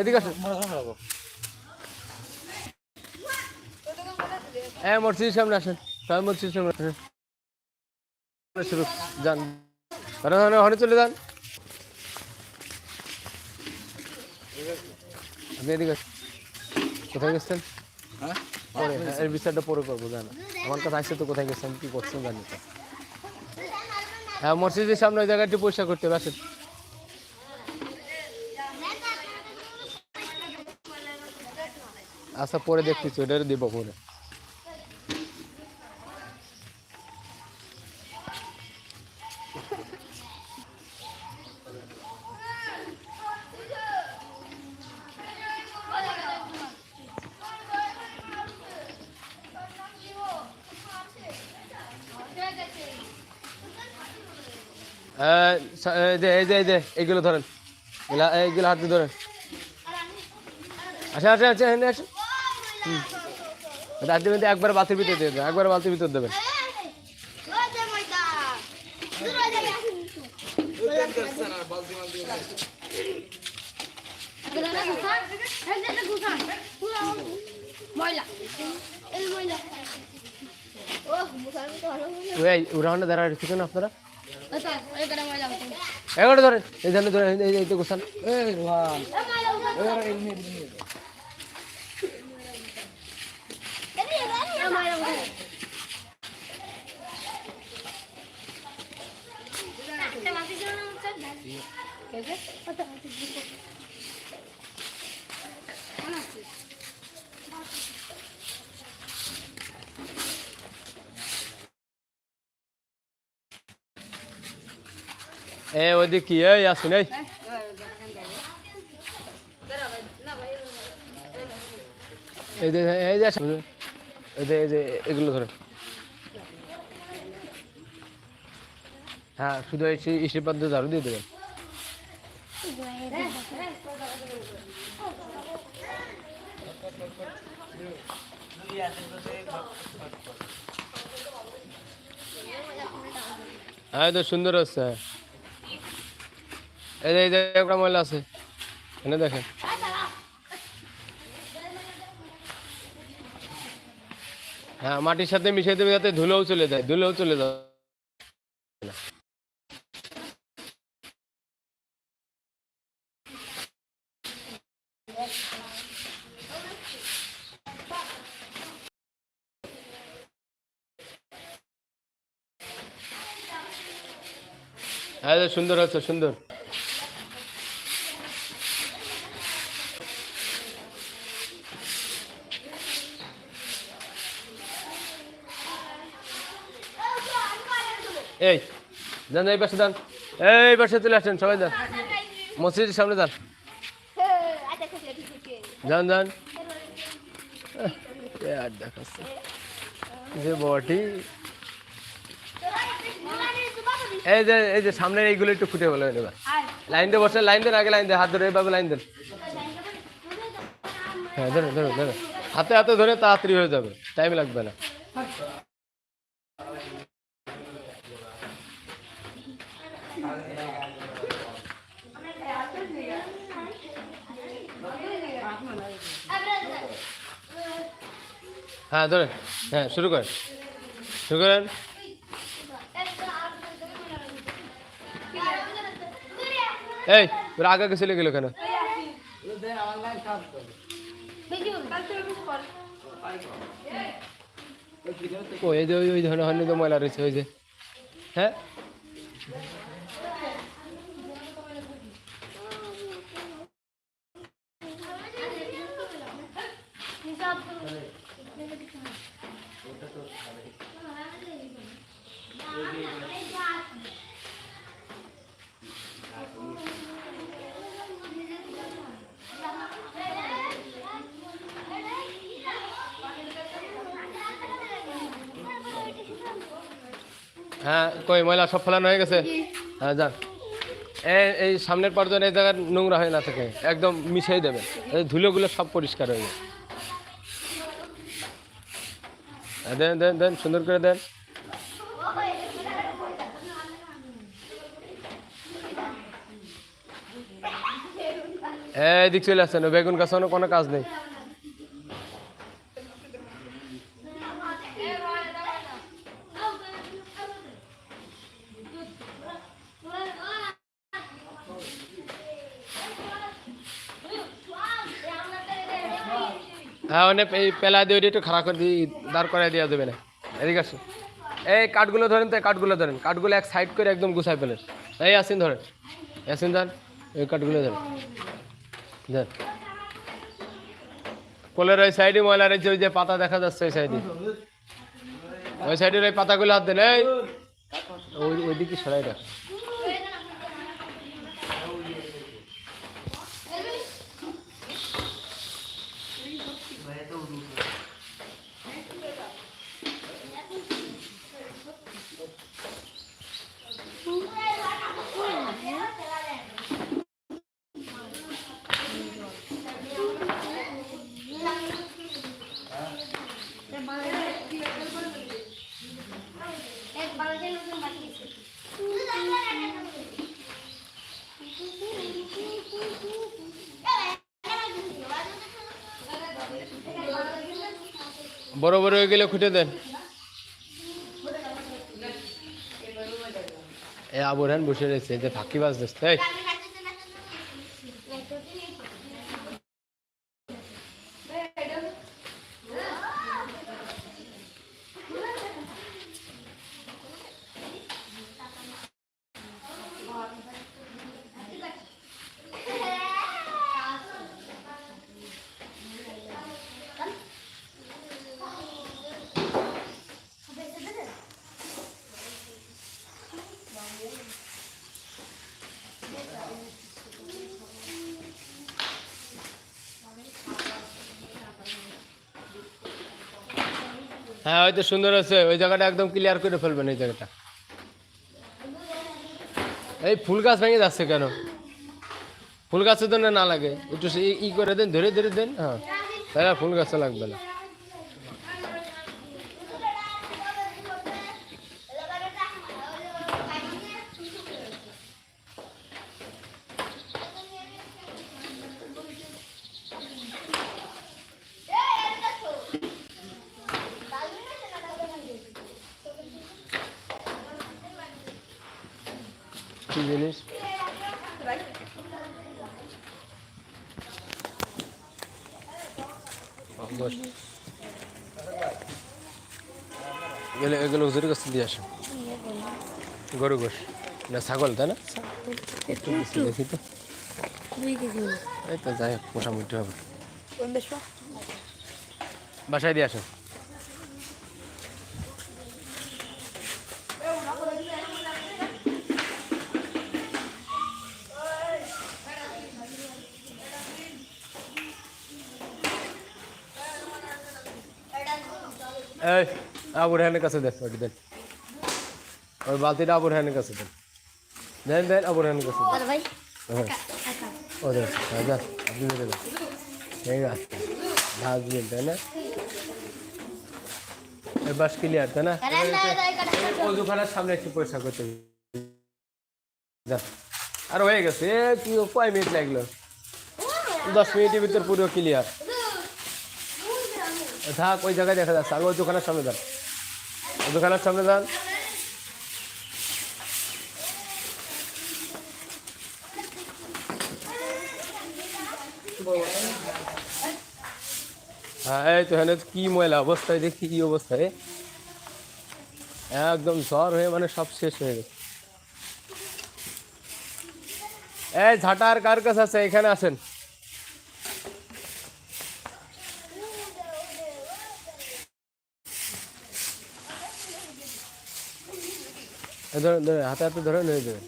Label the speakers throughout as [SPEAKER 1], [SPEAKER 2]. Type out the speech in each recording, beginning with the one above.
[SPEAKER 1] এদিকে হ্যাঁ সামনে আসেন। সামনে যান। চলে যান। আপনি। কোথায় গেছেন? এর বিচারটা পরে করব, জানা। আমার কাছে আসছে তো কোথায় গেছেন, কি করছেন জানি হ্যাঁ মসজিদের সামনে ওই জায়গাটি পরিষ্কার করতে হবে, আসেন। আচ্ছা পরে দেখতেছি ওটা দিব পরে। যে এই এই যে এইগুলো ধরেন। এগুলা হাতে ধরেন। আচ্ছা আচ্ছা আচ্ছা রাত দেবেন একবার বাতির ভিতরে দিয়ে দেবেন একবার বাতির ভিতর দেবেন
[SPEAKER 2] ময়লা এই ময়লা ও মুখার মতো ভালো
[SPEAKER 1] ওই উড়ানে দাঁড়া আপনারা
[SPEAKER 2] আচ্ছা করে ময়লা উঠে
[SPEAKER 1] এগারো ধরেন এই ধানে ধরেন এই গোসান
[SPEAKER 2] এই ময়লা উঠে এই ময়লা উঠে
[SPEAKER 1] এ, ওইদিকে কি? এই, আসুন, এই। এই যে এই যে এই যে এগুলো ধরেন। হ্যাঁ শুধু এই ইসে পাদ্য ঝাড়ু দিয়ে দেবেন। হ্যাঁ তো সুন্দর হচ্ছে। এই যে এই যে, একটা ময়লা আছে। এনে দেখেন। হ্যাঁ মাটির সাথে মিশিয়ে দেবে যাতে ধুলেও চলে যায়, ধুলেও চলে যায়। হ্যাঁ সুন্দর হচ্ছে সুন্দর। এই, যান, এই পাশে যান। এই পাশে চলে আসেন, সবাই যান। মসজিদের সামনে যান। যান যান। আর দেখাচ্ছে। যে বটি এই যে এই যে সামনের এইগুলো একটু ফুটে বলে এবার। লাইন দিয়ে বসে লাইন দেন আগে লাইন দেন হাত ধরে এইভাবে লাইন দেন হ্যাঁ ধরো ধরো ধরো। হাতে হাতে ধরে তাড়াতাড়ি হয়ে যাবে টাইম লাগবে না। হ্যাঁ ধরেন। হ্যাঁ শুরু করেন। শুরু করেন। এই রাগে আগে চলে গেল কেন? ওই যে ওই ধরনের ময়লা রয়েছে, ওই যে। হ্যাঁ? হ্যাঁ কই ময়লা সব ফেলানো হয়ে গেছে? হ্যাঁ যান। এই সামনের পর্যন্ত এই জায়গায় নোংরা হয়ে না থাকে একদম মিশিয়ে দেবেন এই ধুলোগুলো সব পরিষ্কার হয়ে যাবে হ্যাঁ, দেন দেন দেন সুন্দর করে দেন। এই দিক চলে আসছেন বেগুন গাছ কোনো কাজ নেই। এই পেলা দিয়ে একটু খারাপ করে দিয়ে দাঁড় করাই দেওয়া দেবে না। এদিকে আসুন। এই কাঠগুলো ধরেন তো কাঠগুলো ধরেন। কাঠগুলো এক সাইড করে একদম গুছাই ফেলেন। এই আসিন ধরেন। আসিন ধরেন, এই কাঠগুলো ধরেন। ধর। পোলের ওই সাইডে ময়লা রয়েছে ওই যে পাতা দেখা যাচ্ছে ওই সাইডে। ওই সাইডের ওই পাতাগুলো হাত দেন। এই। ওই ওইদিকে সরাই রাখ। বড় বড় হয়ে গেলে খুঁটে দেন। এ আবুরহান বসে রয়েছে যে ফাঁকি বাজ দিচ্ছে হ্যাঁ হয়তো সুন্দর আছে, ওই জায়গাটা একদম ক্লিয়ার করে ফেলবেন এই জায়গাটা। এই ফুল গাছ ভেঙে যাচ্ছে কেন? ফুল গাছের জন্য না লাগে, একটু ই- করে দেন, ধরে ধরে দেন হ্যাঁ। তাহলে ফুল গাছে লাগবে না কি জিনিস বস এগুলো এগুলো হুজুরের কাছে দিয়ে আসো। গরু গোস না ছাগল তাই না? একটু বেশি দেখি তো। এই তো যাই হোক মোটামুটি হবে। বাসায় দিয়ে আসো। এই আবুর হ্যানের কাছে দেন ওটি দেন ওই বালতিটা আবুর হ্যানের কাছে দেন দেন দেন আবুর হ্যানের কাছে দেন হ্যাঁ। ও দেন হ্যাঁ আপনি ধরে ঠিক আছে ভাজ তাই না? বাস ক্লিয়ার তাই না? ওই দোকানের সামনে একটু পয়সা করতে হবে। যা। আর হয়ে গেছে কি কয় মিনিট লাগল। দশ মিনিটের ভিতর পুরো ক্লিয়ার থাক, ওই জায়গায় দেখা যাচ্ছে। আগে ওই দোকানের সামনে যান ওই দোকানের সামনে যান হ্যাঁ এই তো হ্যাঁ কি ময়লা অবস্থায়, দেখি কি অবস্থায়। একদম জ্বর হয়ে মানে সব শেষ হয়ে গেছে। এই ঝাঁটার কার কাছে আছে? এখানে আসেন। ধরেন ধরেন হাতে হাতে ধরেন হয়ে যাবে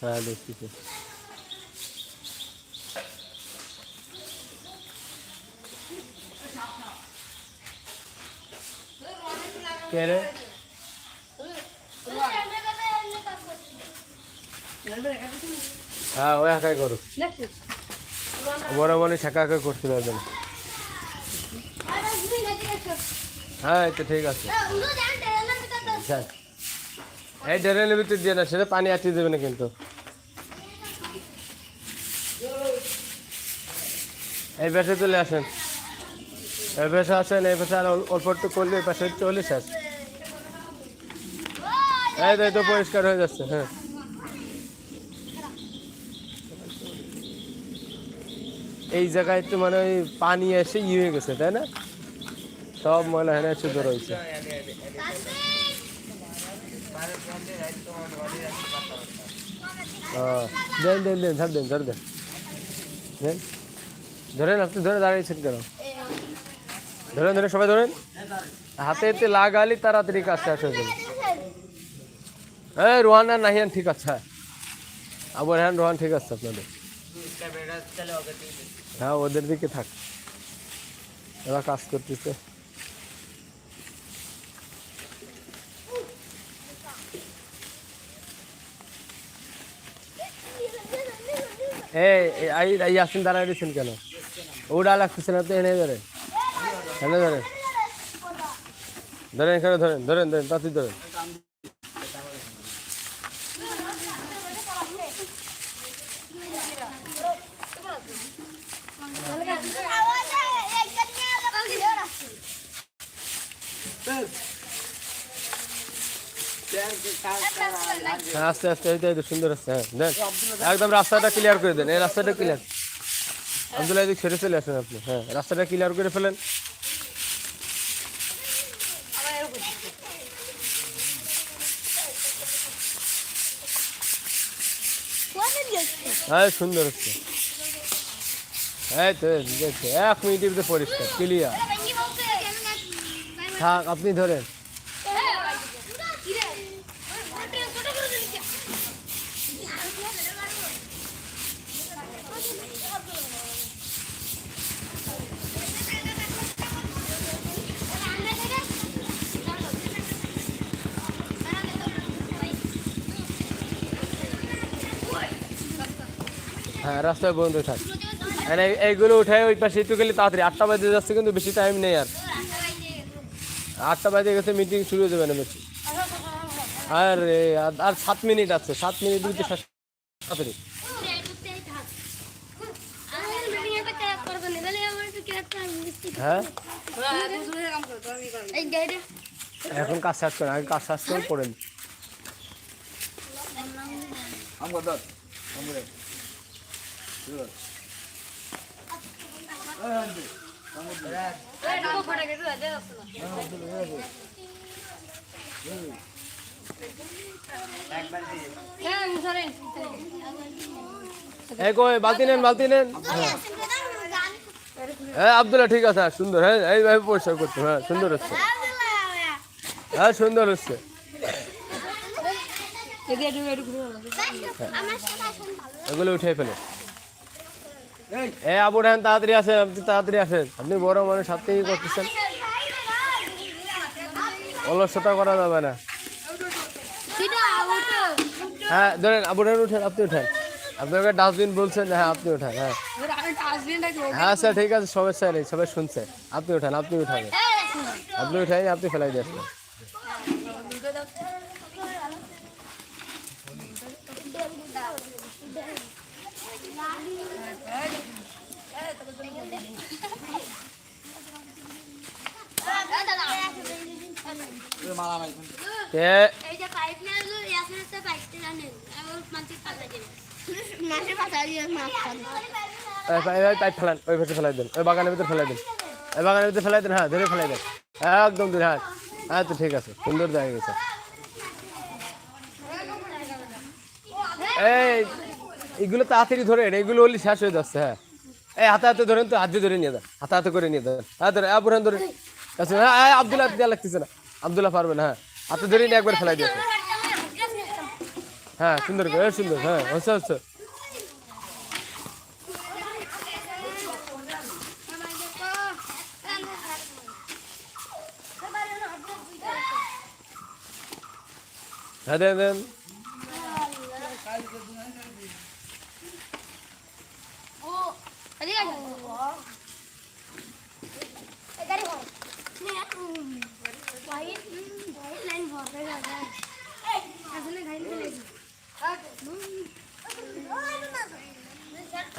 [SPEAKER 1] হ্যাঁ দেখছি কে রে হ্যাঁ ও একাই
[SPEAKER 2] করুক।
[SPEAKER 1] বড় বলে একা একা করতে পারবে না হ্যাঁ এটা ঠিক আছে। এই ড্রেনের ভিতরে দিয়ে না, সেটা পানি আটকে দেবে না কিন্তু। এই পাশে চলে আসেন। এই পাশে আসেন, এই পাশে আর অল্প একটু করলে এই পাশে চলে স্যার এই তো এই তো পরিষ্কার হয়ে যাচ্ছে হ্যাঁ। এই জায়গায় তো মানে ওই পানি এসে ই হয়ে গেছে তাই না? সব ময়লা হেনে শুদ্ধ রয়েছে। হ্যাঁ, দেন দেন দেন ধর দেন ধর দেন। দেন। ধরেন আপনি ধরে দাঁড়িয়েছেন কেন? ধরেন ধরে সবাই ধরেন। হাতে এতে লাগালি তাড়াতাড়ি কাজ শেষ হয়ে যাবে। এই রোহান আর নাহিয়ান ঠিক আছে হ্যাঁ আবার হ্যাঁ রোহান ঠিক আছে আপনাদের হ্যাঁ ওদের দিকে থাক এবার কাজ করতেছে এই এই আই- এই আসেন দাঁড়ায় রয়েছেন কেন ওটা লাগতেছে না তো এনে ধরেন এনে ধরেন ধরেন এখানে ধরেন ধরেন ধরেন তাতে ধরেন আস্তে আস্তে, এই তো সুন্দর আছে হ্যাঁ দেন। একদম রাস্তাটা ক্লিয়ার করে দেন, এই রাস্তাটা ক্লিয়ার আব্দুল্লাহ এদিক ছেড়ে চলে আসেন আপনি হ্যাঁ রাস্তাটা ক্লিয়ার করে ফেলেন। হ্যাঁ সুন্দর হচ্ছে এই তো দেখছে এক মিনিটের ভিতরে পরিষ্কার ক্লিয়ার থাক, আপনি ধরেন। হ্যাঁ রাস্তায় বন্ধ থাক। এই- এইগুলো উঠে ওই পাশে একটু গেলে তাড়াতাড়ি। আটটা বাজে যাচ্ছে কিন্তু বেশি টাইম নেই আর। আটটা বাজে গেছে মিটিং শুরু হয়ে যাবে না বেশি। আর, আর- সাত মিনিট আছে, সাত মিনিট দিতে তাড়াতাড়ি। হ্যাঁ? এখন কাজ শেষ করেন আগে কাজ শেষ করে পড়েন এই কই বালতি নেন বালতি নেন। হ্যাঁ আবদুল্লাহ ঠিক আছে হ্যাঁ সুন্দর হ্যাঁ এইভাবে পরিষ্কার করতে হ্যাঁ সুন্দর হচ্ছে। হ্যাঁ সুন্দর হচ্ছে। এগুলো উঠে ফেলে। এ আবু রাহান তাড়াতাড়ি আসেন, আপনি তাড়াতাড়ি আসেন। আপনি বড় মানুষ, হাত করতেছেন? অলসতা করা যাবে না। হ্যাঁ ধরেন, আবু রাহান উঠেন, আপনি উঠেন। আপনাকে ডাস্টবিন বলছেন হ্যাঁ আপনি উঠান হ্যাঁ। হ্যাঁ স্যার, ঠিক আছে সমস্যা নেই সবাই শুনছে। আপনি উঠান, আপনি উঠাবেন। আপনি উঠাই, আপনি ফেলাই দিয়ে আসবেন কে
[SPEAKER 2] এই যে পাইপ না হলো এখন একটা পাইপটা জানেন আর মানতে পাতা দেবে মাসে পাতা দিয়ে মাছ খাবে
[SPEAKER 1] ওই পাই- ওই পাইপ বাগানের বাগানের ভিতরে ফেলাই দেন হ্যাঁ ধরে ফেলাই একদম হ্যাঁ হ্যাঁ তো ঠিক আছে, সুন্দর জায়গা গেছে। এই, এগুলো তাড়াতাড়ি ধরে এগুলো হলে শেষ হয়ে যাচ্ছে হ্যাঁ। এই হাতে হাতে ধরেন তো হাত ধরে নিয়ে যান হাতে হাতে করে নিয়ে যান। হ্যাঁ ধরে হ্যাঁ পুরান ধরে আচ্ছা হ্যাঁ হ্যাঁ, আবদুল্লাহ দেওয়া লাগতেছে না। আবদুল্লাহ পারবে না হ্যাঁ। হাতে ধরে নিয়ে একবার ফেলাই দিয়েছে। হ্যাঁ সুন্দর করে সুন্দর হ্যাঁ হচ্ছে হচ্ছে হ্যাঁ দেন
[SPEAKER 2] ও এদিকে আসো এগারে ভর নে হোয়াইট হোয়াইট লাইন ভর রে গাজা আসলে গাইন চলে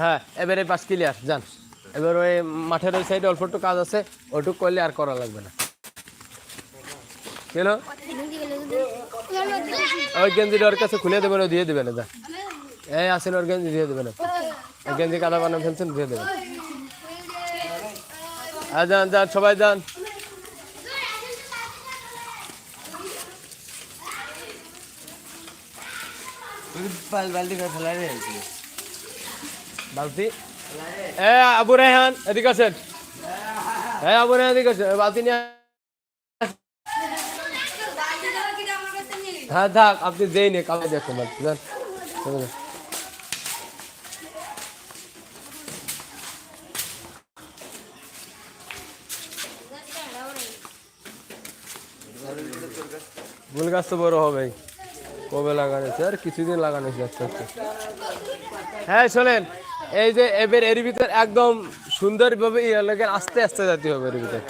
[SPEAKER 1] হ্যাঁ এবারে পাঁচ ক্লিয়ার যান। এবার ওই মাঠের ওই সাইডে অল্প একটু কাজ আছে ওইটুক করলে আর করা লাগবে না। কেন ওই গেঞ্জিটা ওর কাছে খুলে দেবেন দিয়ে দেবেন, যা। এই আসেন, ওর গেঞ্জি দিয়ে দেবেন। গেঞ্জি কাদা বানানো ফেলছেন দিয়ে দেবেন। আর যান যান সবাই যান।
[SPEAKER 3] বালতি করে ফেলা রয়েছে
[SPEAKER 1] বালতি? এ আবু রেহান এদিকে আছেন হ্যাঁ আবু রেহান এদিকে আছেন বালতি নিয়ে আস- হ্যাঁ থাক আপনি যেই নে কালো দেখছেন বালতি যান চলে যান। ফুল গাছ তো বড় হবে কবে লাগানো হয়েছে? আর কিছুদিন লাগানো হয়েছে আস্তে। হ্যাঁ শোনেন, এই যে এবার এর ভিতর একদম সুন্দরভাবে ইয়ে লাগে আস্তে আস্তে জাতি হবে এর ভিতর।